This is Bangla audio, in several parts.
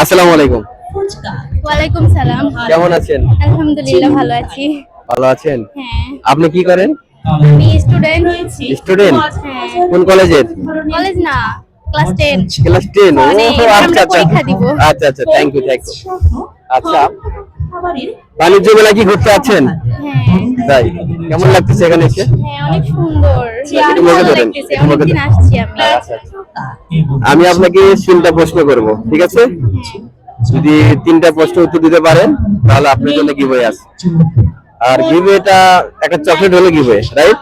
আসসালামু আলাইকুম। ওয়ালাইকুম সালাম। কেমন আছেন? আলহামদুলিল্লাহ ভালো আছি। ভালো আছেন? হ্যাঁ। আপনি কি করেন? আমি স্টুডেন্ট স্টুডেন্ট হ্যাঁ। কোন কলেজের কলেজ না ক্লাস টেন ক্লাস টেন ও মানে আচ্ছা আচ্ছা। পরীক্ষা দিব। আচ্ছা আচ্ছা থ্যাংক ইউ থ্যাংক ইউ আচ্ছা। বাণিজ্য মেলা কি করতে আছেন? হ্যাঁ। তাই। কেমন লাগতেছে এখানে এসে? হ্যাঁ অনেক সুন্দর। মজা অনেকদিন আসছি আমি। আচ্ছা, আচ্ছা। আমি আপনাকে তিনটা প্রশ্ন করব ঠিক আছে? যদি তিনটা প্রশ্ন উত্তর দিতে পারেন তাহলে আপনার জন্য গিভওয়ে আছে। আর গিভওয়েটা একটা চকলেট হলে হলো গিভওয়ে রাইট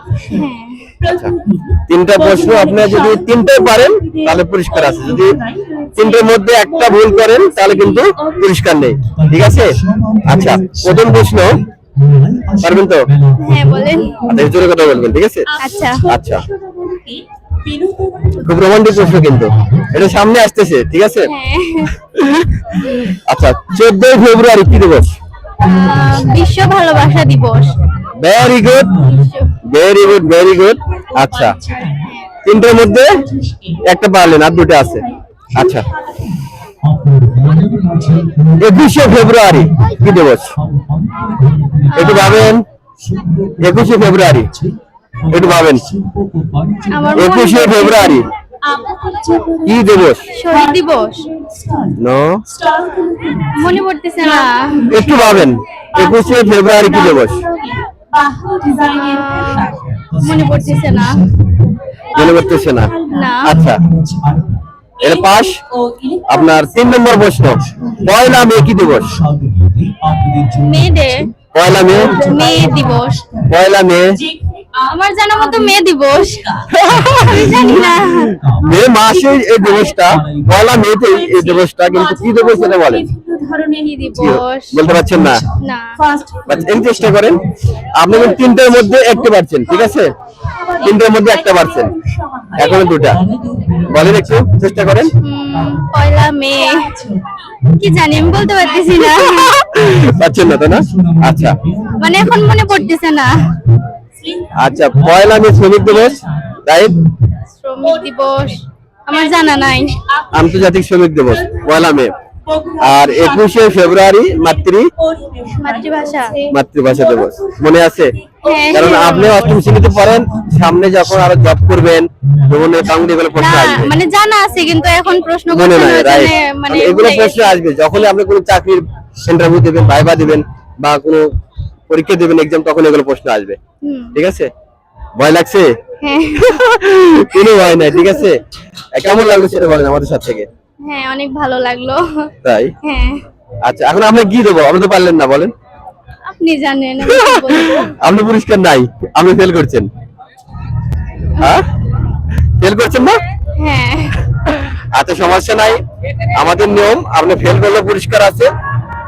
তিনটা প্রশ্ন আপনি যদি তিনটাই পারেন তাহলে পুরস্কার আছে। যদি তিনটের মধ্যে একটা ভুল করেন তাহলে কিন্তু পুরস্কার নেই ঠিক আছে? আচ্ছা প্রথম প্রশ্ন। পারবেন তো? হ্যাঁ বলেন। আচ্ছা জোরে কথা বলবেন ঠিক আছে? আচ্ছা। আচ্ছা। খুব রোমান্টিক প্রশ্ন কিন্তু। এটা সামনে আসতেছে ঠিক আছে? হ্যাঁ। আচ্ছা চোদ্দই ফেব্রুয়ারি কি দিবস? বিশ্ব ভালোবাসা দিবস। Very good very good very good আচ্ছা। তিনটের মধ্যে একটা পারলেন আর দুটো আছে। আচ্ছা। একুশে ফেব্রুয়ারি কি দিবস? একটু ভাবেন। একুশে ফেব্রুয়ারি। একটু ভাবেন। একুশে ফেব্রুয়ারি। কি দিবস? শহীদ দিবস। নো মনে পড়তেছে না। একটু ভাবেন। একুশে ফেব্রুয়ারি কি দিবস? আহ, মনে পড়তেছে না। মনে আচ্ছা। এটা পাস আপনার তিন নম্বর প্রশ্ন। পয়লা মে কি দিবস? মে ডে পয়লা মে? মে দিবস। পয়লা মে? আমার জানা মতো মে দিবস। আমি জানি না। মে মাসে এই দিবসটা পয়লা মেতে এই দিবসটা কিন্তু কি দিবস এটা বলেন? বলতে পারছেন না? না। এই চেষ্টা করেন আপনি তিনটার মধ্যে একটা পারছেন ঠিক আছে? তিনটার মধ্যে একটা পারছেন। এখনও দুটা। বলেন একটু চেষ্টা করেন। উম, পয়লা মে। কি জানি আমি বলতে পারতেছি না। পাচ্ছেন না তো না? আচ্ছা। মানে এখন মনে পড়তেছে না। আচ্ছা পয়লা মে শ্রমিক দিবস? রাইট শ্রমিক দিবস আমার জানা নাই। আন্তর্জাতিক শ্রমিক দিবস পয়লা মে আর একুশে ফেব্রুয়ারি মাতৃ? মাতৃভাষা। মাতৃভাষা দিবস মনে আছে? হ্যাঁ, কারণ। আপনি অষ্টম শ্রেণীতে পড়েন সামনে যখন আরও জব করবেন বিভিন্ন এগুলো প্রশ্ন আসবে মানে জানা আছে কিন্তু এখন প্রশ্ন মনে নাই রাইট মানে এগুলো প্রশ্ন আসবে যখনই আপনি কোনো চাকরির ইন্টারভিউ দেবেন ভাইবা দিবেন বা কোনো পরীক্ষা দেবেন এক্সাম তখন এগুলো প্রশ্ন আসবে। ঠিক আছে? ভয় লাগছে? হ্যাঁ। কোনো ভয় নাই ঠিক আছে? কেমন লাগল সেটা বলেন আমাদের সাথে থেকে? হ্যাঁ অনেক ভালো লাগল। তাই? হ্যাঁ। আচ্ছা এখন আপনি কি দেবো? আপনি তো পারলেন না বলেন। আপনি জানেন। আপনি পুরস্কার নাই আপনি ফেল করছেন। হ্যাঁ? ফেল করছেন না? হ্যাঁ। আচ্ছা সমস্যা নাই। আমাদের নিয়ম আপনি ফেল করলে পুরস্কার আছে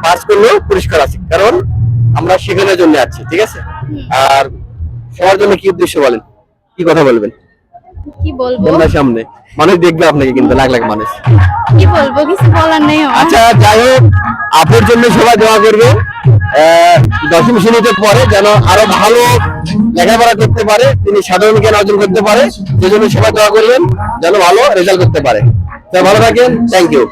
পাস করলেও পুরস্কার আছে। কারণ আমরা শেখানোর জন্য আছি ঠিক আছে? আর সবার জন্য কি উদ্দেশ্য বলেন? কি কথা বলবেন? কি বলব? বন্যার সামনে। মানুষ দেখবে আপনাকে কিন্তু লাখ লাখ মানুষ। কি বলব? কিছু বলার নেই আচ্ছা যাই হোক আপুর জন্য সবাই দোয়া করবে। আহ, দশম শ্রেণীতে পরে যেন আরও ভালো লেখাপড়া করতে পারে তিনি সাধারণ জ্ঞান অর্জন করতে পারে সেজন্য সবাই দোয়া করবেন যেন ভালো রেজাল্ট করতে পারে। ভালো থাকেন থ্যাংক ইউ